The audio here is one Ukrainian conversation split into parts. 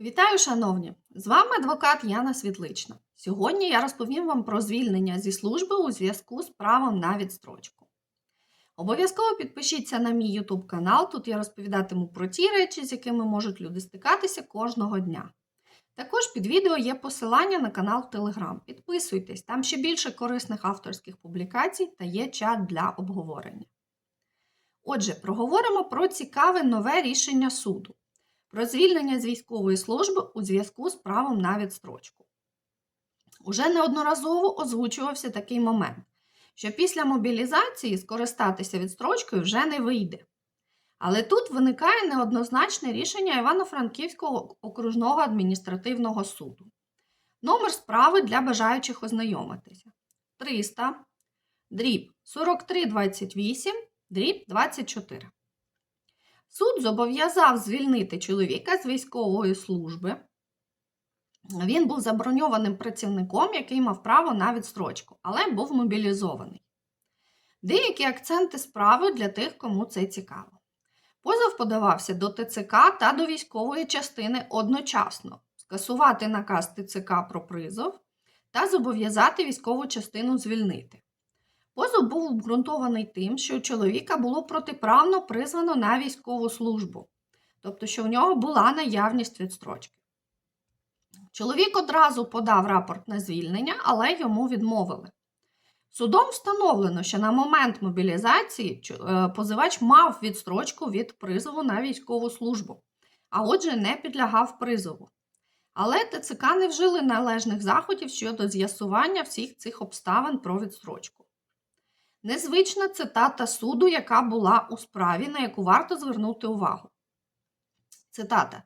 Вітаю, шановні! З вами адвокат Яна Світлична. Сьогодні я розповім вам про звільнення зі служби у зв'язку з правом на відстрочку. Обов'язково підпишіться на мій YouTube канал, тут я розповідатиму про ті речі, з якими можуть люди стикатися кожного дня. Також під відео є посилання на канал Telegram. Підписуйтесь, там ще більше корисних авторських публікацій та є чат для обговорення. Отже, проговоримо про цікаве нове рішення суду про звільнення з військової служби у зв'язку з правом на відстрочку. Уже неодноразово озвучувався такий момент, що після мобілізації скористатися відстрочкою вже не вийде. Але тут виникає неоднозначне рішення Івано-Франківського окружного адміністративного суду. Номер справи для бажаючих ознайомитися 300 дріб 4328 дріб 24. Суд зобов'язав звільнити чоловіка з військової служби. Він був заброньованим працівником, який мав право на відстрочку, але був мобілізований. Деякі акценти справи для тих, кому це цікаво. Позов подавався до ТЦК та до військової частини одночасно, скасувати наказ ТЦК про призов та зобов'язати військову частину звільнити. Позов був обґрунтований тим, що у чоловіка було протиправно призвано на військову службу, тобто, що в нього була наявність відстрочки. Чоловік одразу подав рапорт на звільнення, але йому відмовили. Судом встановлено, що на момент мобілізації е, позивач мав відстрочку від призову на військову службу, а отже, не підлягав призову. Але ТЦК не вжили належних заходів щодо з'ясування всіх цих обставин про відстрочку. Незвична цитата суду, яка була у справі, на яку варто звернути увагу. Цитата.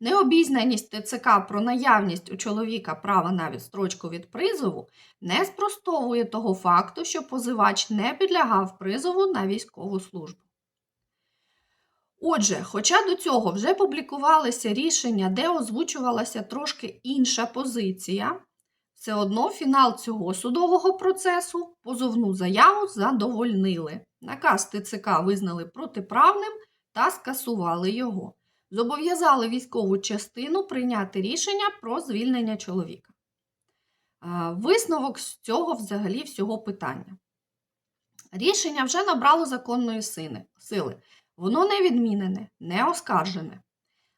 Необізнаність ТЦК про наявність у чоловіка права на відстрочку від призову не спростовує того факту, що позивач не підлягав призову на військову службу. Отже, хоча до цього вже публікувалися рішення, де озвучувалася трошки інша позиція, все одно фінал цього судового процесу позовну заяву задовольнили. Наказ ТЦК визнали протиправним та скасували його. Зобов'язали військову частину прийняти рішення про звільнення чоловіка. Висновок з цього взагалі всього питання. Рішення вже набрало законної сили. Воно не відмінене, не оскаржене.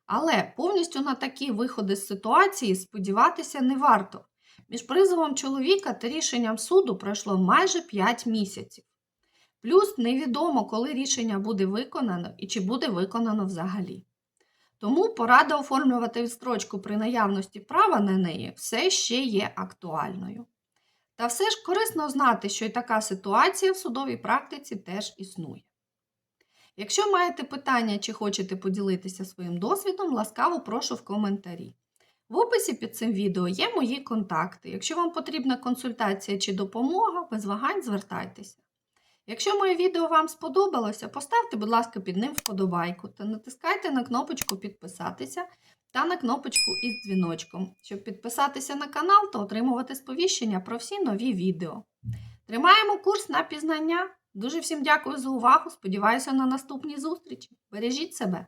Але повністю на такі виходи з ситуації сподіватися не варто. Між призовом чоловіка та рішенням суду пройшло майже 5 місяців. Плюс невідомо, коли рішення буде виконано і чи буде виконано взагалі. Тому порада оформлювати відстрочку при наявності права на неї все ще є актуальною. Та все ж корисно знати, що і така ситуація в судовій практиці теж існує. Якщо маєте питання чи хочете поділитися своїм досвідом, ласкаво прошу в коментарі. В описі під цим відео є мої контакти. Якщо вам потрібна консультація чи допомога, без вагань звертайтеся. Якщо моє відео вам сподобалося, поставте, будь ласка, під ним вподобайку та натискайте на кнопочку Підписатися та на кнопочку із дзвіночком, щоб підписатися на канал та отримувати сповіщення про всі нові відео. Тримаємо курс на пізнання. Дуже всім дякую за увагу. Сподіваюся на наступні зустрічі. Бережіть себе!